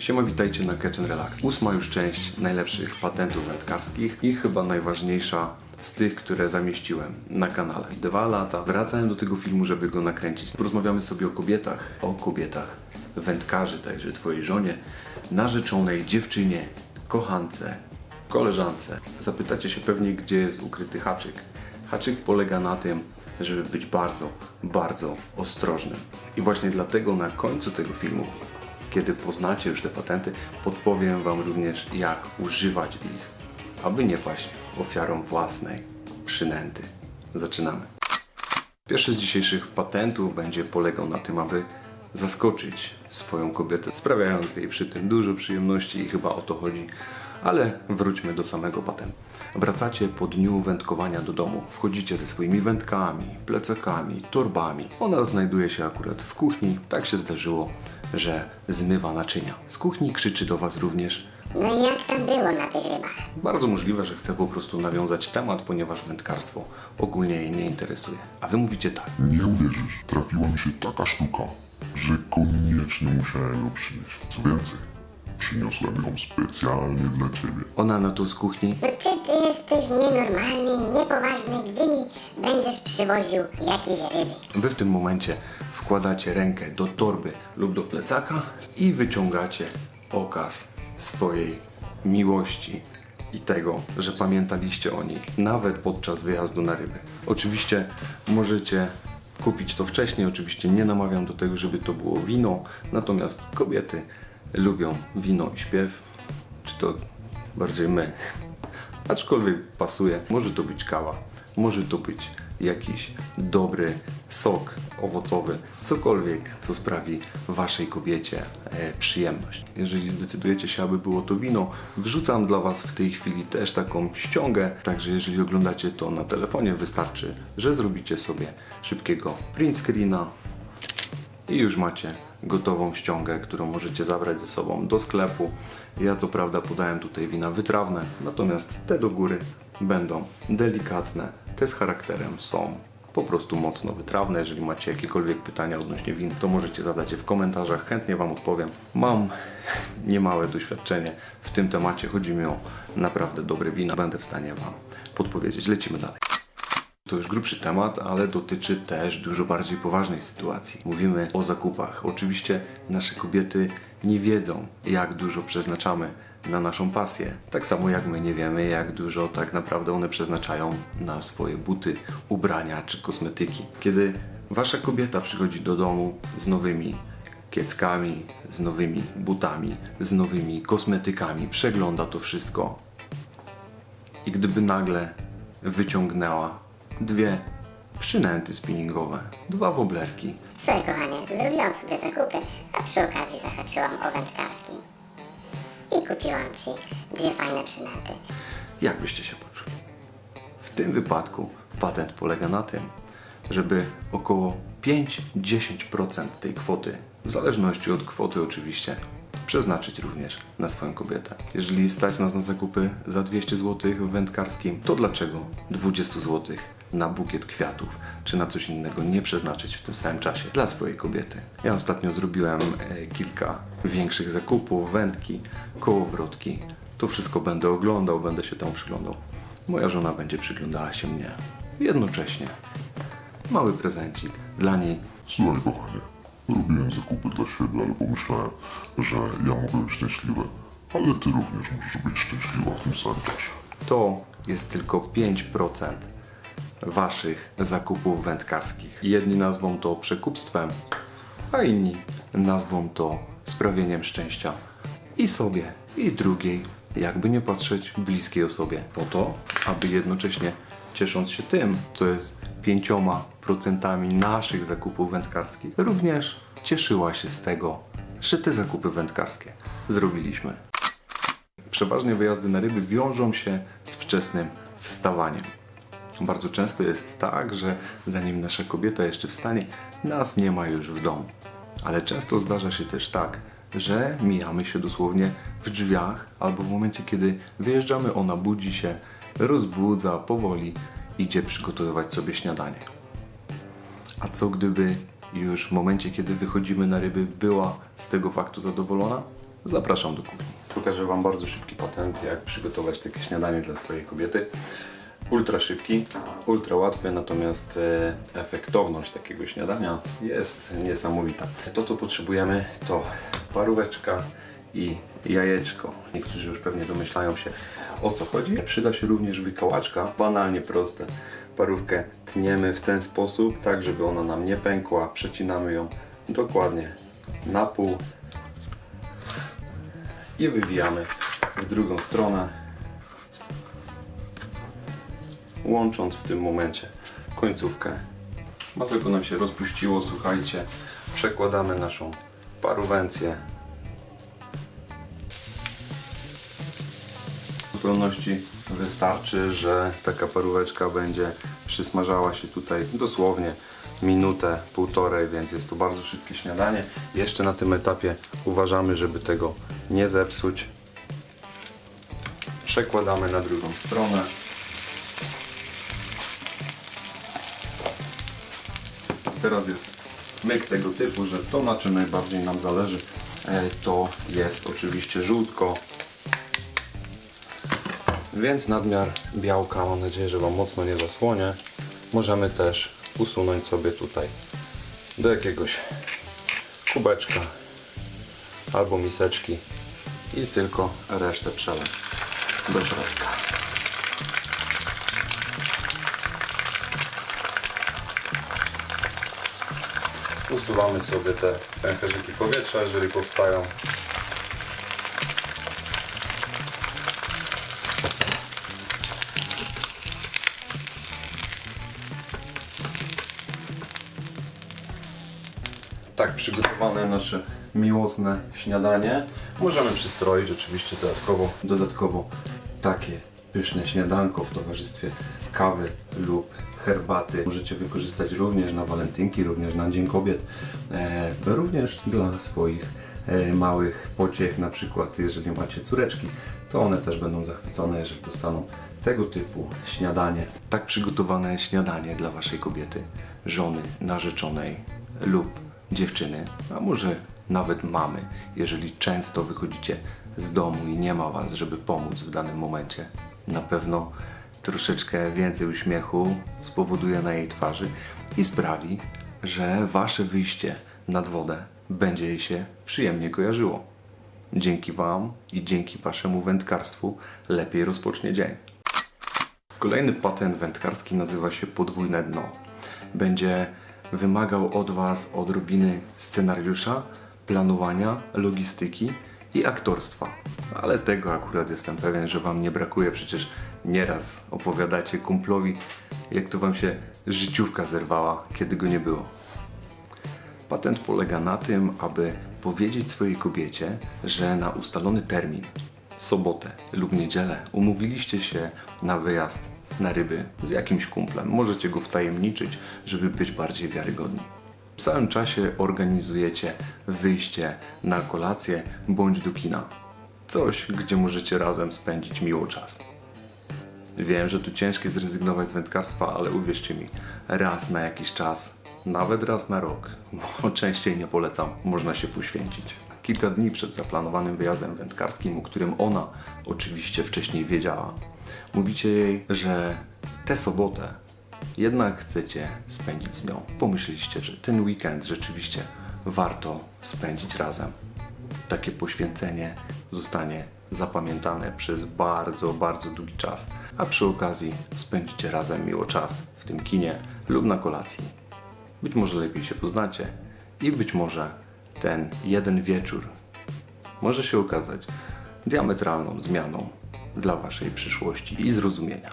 Siema, witajcie na Catch Relax. Ósma już część najlepszych patentów wędkarskich i chyba najważniejsza z tych, które zamieściłem na kanale. Dwa lata wracałem do tego filmu, żeby go nakręcić. Porozmawiamy sobie o kobietach, o kobietach wędkarzy, także twojej żonie, narzeczonej, dziewczynie, kochance, koleżance. Zapytacie się pewnie, gdzie jest ukryty haczyk. Haczyk polega na tym, żeby być bardzo, bardzo ostrożnym. I właśnie dlatego na końcu tego filmu kiedy poznacie już te patenty, podpowiem Wam również, jak używać ich, aby nie paść ofiarą własnej przynęty. Zaczynamy. Pierwszy z dzisiejszych patentów będzie polegał na tym, aby zaskoczyć swoją kobietę, sprawiając jej przy tym dużo przyjemności i chyba o to chodzi. Ale wróćmy do samego patentu. Wracacie po dniu wędkowania do domu. Wchodzicie ze swoimi wędkami, plecakami, torbami. Ona znajduje się akurat w kuchni. Tak się zdarzyło, że zmywa naczynia. Z kuchni krzyczy do Was również No i jak tam było na tych rybach? bardzo możliwe, że chce po prostu nawiązać temat, ponieważ wędkarstwo ogólnie jej nie interesuje. A wy mówicie tak. Nie uwierzysz, trafiła mi się taka sztuka, że koniecznie musiałem ją przynieść. Co więcej, przyniosłem ją specjalnie dla ciebie. Ona na to z kuchni. No czy ty jesteś nienormalny, niepoważny, gdzie mi będziesz przywoził jakieś ryby? Wy w tym momencie wkładacie rękę do torby lub do plecaka i wyciągacie okaz swojej miłości i tego, że pamiętaliście o niej nawet podczas wyjazdu na ryby. Oczywiście możecie kupić to wcześniej, oczywiście nie namawiam do tego, żeby to było wino, natomiast kobiety lubią wino i śpiew, czy to bardziej my. Aczkolwiek pasuje, może to być kawa, może to być jakiś dobry sok owocowy, cokolwiek, co sprawi waszej kobiecie e, przyjemność. Jeżeli zdecydujecie się, aby było to wino, wrzucam dla was w tej chwili też taką ściągę, także jeżeli oglądacie to na telefonie, wystarczy, że zrobicie sobie szybkiego print screena, i już macie gotową ściągę, którą możecie zabrać ze sobą do sklepu. Ja co prawda podałem tutaj wina wytrawne, natomiast te do góry będą delikatne. Te z charakterem są po prostu mocno wytrawne. Jeżeli macie jakiekolwiek pytania odnośnie win, to możecie zadać je w komentarzach. Chętnie Wam odpowiem. Mam niemałe doświadczenie w tym temacie. Chodzi mi o naprawdę dobre wina. Będę w stanie Wam podpowiedzieć. Lecimy dalej. To już grubszy temat, ale dotyczy też dużo bardziej poważnej sytuacji. Mówimy o zakupach. Oczywiście nasze kobiety nie wiedzą, jak dużo przeznaczamy na naszą pasję. Tak samo jak my nie wiemy, jak dużo tak naprawdę one przeznaczają na swoje buty, ubrania czy kosmetyki. Kiedy wasza kobieta przychodzi do domu z nowymi kieckami, z nowymi butami, z nowymi kosmetykami, przegląda to wszystko i gdyby nagle wyciągnęła dwie przynęty spinningowe, dwa woblerki. Słuchaj kochanie, zrobiłam sobie zakupy, a przy okazji zahaczyłam o wędkarski. I kupiłam ci dwie fajne przynęty. Jak byście się poczuli? W tym wypadku patent polega na tym, żeby około 5-10% tej kwoty, w zależności od kwoty oczywiście, przeznaczyć również na swoją kobietę. Jeżeli stać nas na zakupy za 200 zł w wędkarskim, to dlaczego 20 zł na bukiet kwiatów, czy na coś innego nie przeznaczyć w tym samym czasie dla swojej kobiety? Ja ostatnio zrobiłem e, kilka większych zakupów, wędki, kołowrotki. To wszystko będę oglądał, będę się temu przyglądał. Moja żona będzie przyglądała się mnie. Jednocześnie mały prezencik dla niej Słuchaj, kochanie, robiłem zakupy dla siebie, ale pomyślałem, że ja mogę być szczęśliwy, ale ty również możesz być szczęśliwa w tym samym czasie. to jest tylko 5% waszych zakupów wędkarskich. Jedni nazwą to przekupstwem, a inni nazwą to sprawieniem szczęścia i sobie, i drugiej, jakby nie patrzeć, bliskiej osobie. Po to, aby jednocześnie ciesząc się tym, co jest 5% naszych zakupów wędkarskich, również cieszyła się z tego, że te zakupy wędkarskie zrobiliśmy. Przeważnie wyjazdy na ryby wiążą się z wczesnym wstawaniem. Bardzo często jest tak, że zanim nasza kobieta jeszcze wstanie, nas nie ma już w domu. Ale często zdarza się też tak, że mijamy się dosłownie w drzwiach albo w momencie, kiedy wyjeżdżamy, ona budzi się, rozbudza, powoli idzie przygotowywać sobie śniadanie. A co gdyby już w momencie, kiedy wychodzimy na ryby, była z tego faktu zadowolona? zapraszam do kuchni. Pokażę Wam bardzo szybki patent, jak przygotować takie śniadanie dla swojej kobiety. Ultra szybki, ultra łatwy, natomiast e, efektowność takiego śniadania jest niesamowita. To, co potrzebujemy, to paróweczka i jajeczko. Niektórzy już pewnie domyślają się o co chodzi. Przyda się również wykałaczka, banalnie proste. Parówkę tniemy w ten sposób, tak żeby ona nam nie pękła. Przecinamy ją dokładnie na pół i wywijamy w drugą stronę, łącząc w tym momencie końcówkę. Masełko nam się rozpuściło, słuchajcie. Przekładamy naszą paruwencję. W zupełności wystarczy, że taka paróweczka będzie przysmażała się tutaj dosłownie minutę, półtorej, więc jest to bardzo szybkie śniadanie. Jeszcze na tym etapie uważamy, żeby tego nie zepsuć. Przekładamy na drugą stronę. Teraz jest myk tego typu, że to na czym najbardziej nam zależy e, to jest oczywiście żółtko. Więc nadmiar białka, mam nadzieję, że Wam mocno nie zasłonię, możemy też usunąć sobie tutaj do jakiegoś kubeczka albo miseczki i tylko resztę przelać do środka. Usuwamy sobie te pęcherzyki powietrza, jeżeli powstają. Tak przygotowane nasze miłosne śniadanie. Możemy przystroić oczywiście dodatkowo, dodatkowo takie pyszne śniadanko w towarzystwie kawy lub herbaty. Możecie wykorzystać również na walentynki, również na Dzień Kobiet, e, również dla swoich e, małych pociech, na przykład jeżeli macie córeczki, to one też będą zachwycone, jeżeli dostaną tego typu śniadanie. Tak przygotowane śniadanie dla waszej kobiety, żony, narzeczonej lub dziewczyny, a może nawet mamy, jeżeli często wychodzicie z domu i nie ma was, żeby pomóc w danym momencie. Na pewno troszeczkę więcej uśmiechu spowoduje na jej twarzy i sprawi, że wasze wyjście nad wodę będzie jej się przyjemnie kojarzyło. Dzięki Wam i dzięki Waszemu wędkarstwu lepiej rozpocznie dzień. Kolejny patent wędkarski nazywa się podwójne dno. Będzie wymagał od Was odrobiny scenariusza, planowania, logistyki i aktorstwa. Ale tego akurat jestem pewien, że Wam nie brakuje. Przecież nieraz opowiadacie kumplowi, jak to Wam się życiówka zerwała, kiedy go nie było. Patent polega na tym, aby powiedzieć swojej kobiecie, że na ustalony termin, sobotę lub niedzielę, umówiliście się na wyjazd na ryby z jakimś kumplem. Możecie go wtajemniczyć, żeby być bardziej wiarygodni. W samym czasie organizujecie wyjście na kolację bądź do kina. Coś, gdzie możecie razem spędzić miło czas. Wiem, że tu ciężkie zrezygnować z wędkarstwa, ale uwierzcie mi, raz na jakiś czas, nawet raz na rok, bo częściej nie polecam, można się poświęcić. Kilka dni przed zaplanowanym wyjazdem wędkarskim, o którym ona oczywiście wcześniej wiedziała, mówicie jej, że tę sobotę jednak chcecie spędzić z nią. Pomyśleliście, że ten weekend rzeczywiście warto spędzić razem takie poświęcenie zostanie zapamiętane przez bardzo, bardzo długi czas, a przy okazji spędzicie razem miło czas w tym kinie lub na kolacji. Być może lepiej się poznacie i być może ten jeden wieczór może się okazać diametralną zmianą dla Waszej przyszłości i zrozumienia.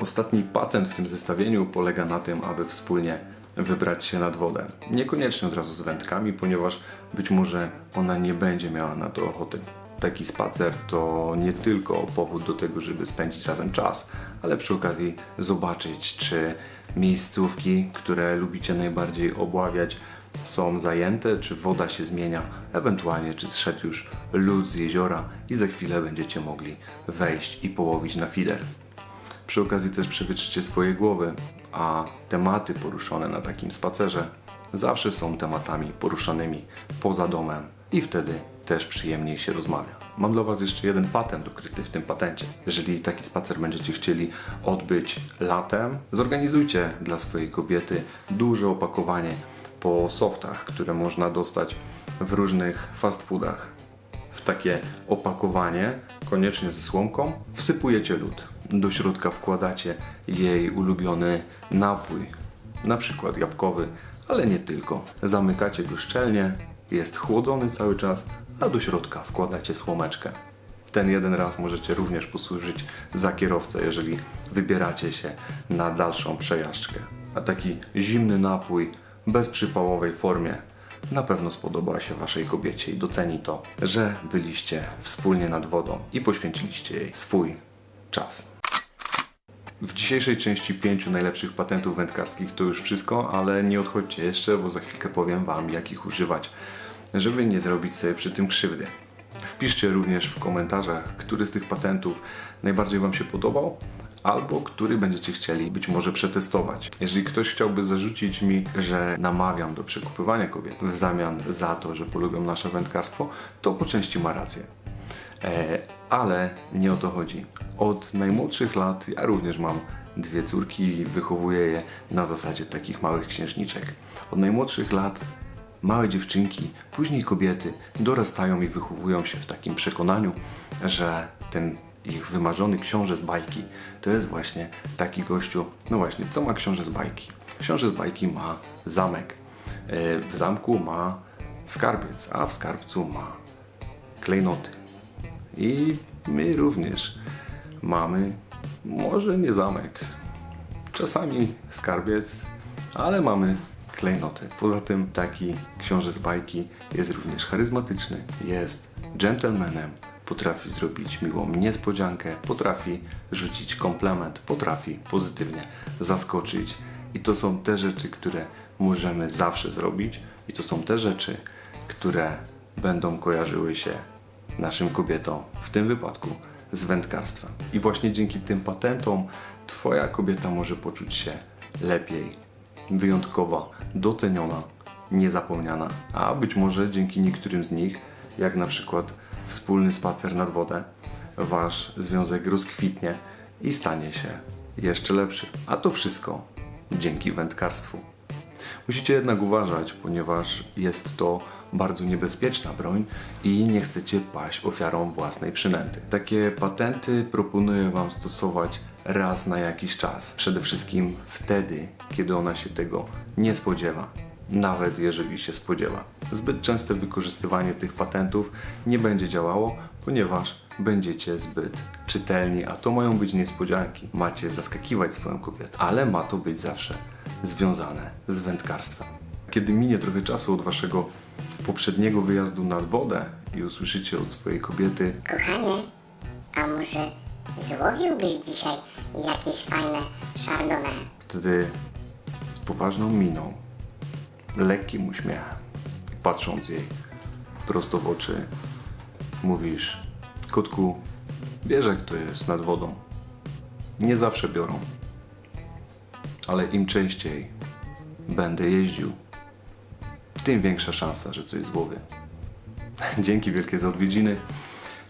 Ostatni patent w tym zestawieniu polega na tym, aby wspólnie wybrać się nad wodę. Niekoniecznie od razu z wędkami, ponieważ być może ona nie będzie miała na to ochoty. Taki spacer to nie tylko powód do tego, żeby spędzić razem czas, ale przy okazji zobaczyć, czy miejscówki, które lubicie najbardziej obławiać, są zajęte, czy woda się zmienia, ewentualnie czy zszedł już lód z jeziora i za chwilę będziecie mogli wejść i połowić na fider. Przy okazji też przewietrzycie swoje głowy, a tematy poruszone na takim spacerze zawsze są tematami poruszanymi poza domem, i wtedy też przyjemniej się rozmawia. Mam dla Was jeszcze jeden patent ukryty w tym patencie. Jeżeli taki spacer będziecie chcieli odbyć latem, zorganizujcie dla swojej kobiety duże opakowanie po softach, które można dostać w różnych fast foodach. W takie opakowanie, koniecznie ze słomką, wsypujecie lód. Do środka wkładacie jej ulubiony napój, na przykład jabłkowy, ale nie tylko. Zamykacie go szczelnie, jest chłodzony cały czas, a do środka wkładacie słomeczkę. Ten jeden raz możecie również posłużyć za kierowcę, jeżeli wybieracie się na dalszą przejażdżkę. A taki zimny napój bez przypałowej formie na pewno spodoba się Waszej kobiecie i doceni to, że byliście wspólnie nad wodą i poświęciliście jej swój czas. W dzisiejszej części pięciu najlepszych patentów wędkarskich to już wszystko, ale nie odchodźcie jeszcze, bo za chwilkę powiem Wam, jak ich używać, żeby nie zrobić sobie przy tym krzywdy. Wpiszcie również w komentarzach, który z tych patentów najbardziej Wam się podobał, albo który będziecie chcieli być może przetestować. Jeżeli ktoś chciałby zarzucić mi, że namawiam do przekupywania kobiet w zamian za to, że polubią nasze wędkarstwo, to po części ma rację. E, ale nie o to chodzi. Od najmłodszych lat ja również mam dwie córki i wychowuję je na zasadzie takich małych księżniczek. Od najmłodszych lat małe dziewczynki, później kobiety dorastają i wychowują się w takim przekonaniu, że ten ich wymarzony książę z bajki to jest właśnie taki gościu. No właśnie, co ma książę z bajki? Książę z bajki ma zamek. E, W zamku ma skarbiec, a w skarbcu ma klejnoty. I my również mamy może nie zamek, czasami skarbiec, ale mamy klejnoty. Poza tym taki książę z bajki jest również charyzmatyczny, jest gentlemanem, potrafi zrobić miłą niespodziankę, potrafi rzucić komplement, potrafi pozytywnie zaskoczyć. I to są te rzeczy, które możemy zawsze zrobić i to są te rzeczy, które będą kojarzyły się naszym kobietom, w tym wypadku z wędkarstwem. I właśnie dzięki tym patentom Twoja kobieta może poczuć się lepiej, wyjątkowa, doceniona, niezapomniana, a być może dzięki niektórym z nich, jak na przykład wspólny spacer nad wodę, Wasz związek rozkwitnie i stanie się jeszcze lepszy. A to wszystko dzięki wędkarstwu. Musicie jednak uważać, ponieważ jest to bardzo niebezpieczna broń i nie chcecie paść ofiarą własnej przynęty. Takie patenty proponuję Wam stosować raz na jakiś czas. Przede wszystkim wtedy, kiedy ona się tego nie spodziewa. Nawet jeżeli się spodziewa. Zbyt częste wykorzystywanie tych patentów nie będzie działało, ponieważ będziecie zbyt czytelni, a to mają być niespodzianki. Macie zaskakiwać swoją kobietę, ale ma to być zawsze związane z wędkarstwem. Kiedy minie trochę czasu od waszego poprzedniego wyjazdu nad wodę i usłyszycie od swojej kobiety Kochanie, a może złowiłbyś dzisiaj jakieś fajne chardonnay? wtedy z poważną miną, lekkim uśmiechem patrząc jej prosto w oczy, mówisz: Kotku, wiesz jak to jest nad wodą. Nie zawsze biorą, ale im częściej będę jeździł, tym większa szansa, że coś złowię. Dzięki wielkie za odwiedziny.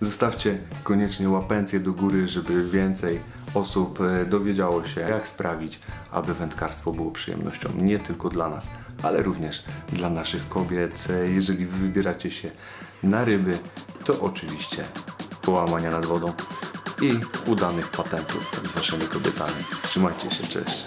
Zostawcie koniecznie łapencję do góry, żeby więcej osób e, dowiedziało się, jak sprawić, aby wędkarstwo było przyjemnością nie tylko dla nas, ale również dla naszych kobiet. Jeżeli wy wybieracie się na ryby, to oczywiście połamania nad wodą i udanych patentów z waszymi kobietami. Trzymajcie się, cześć.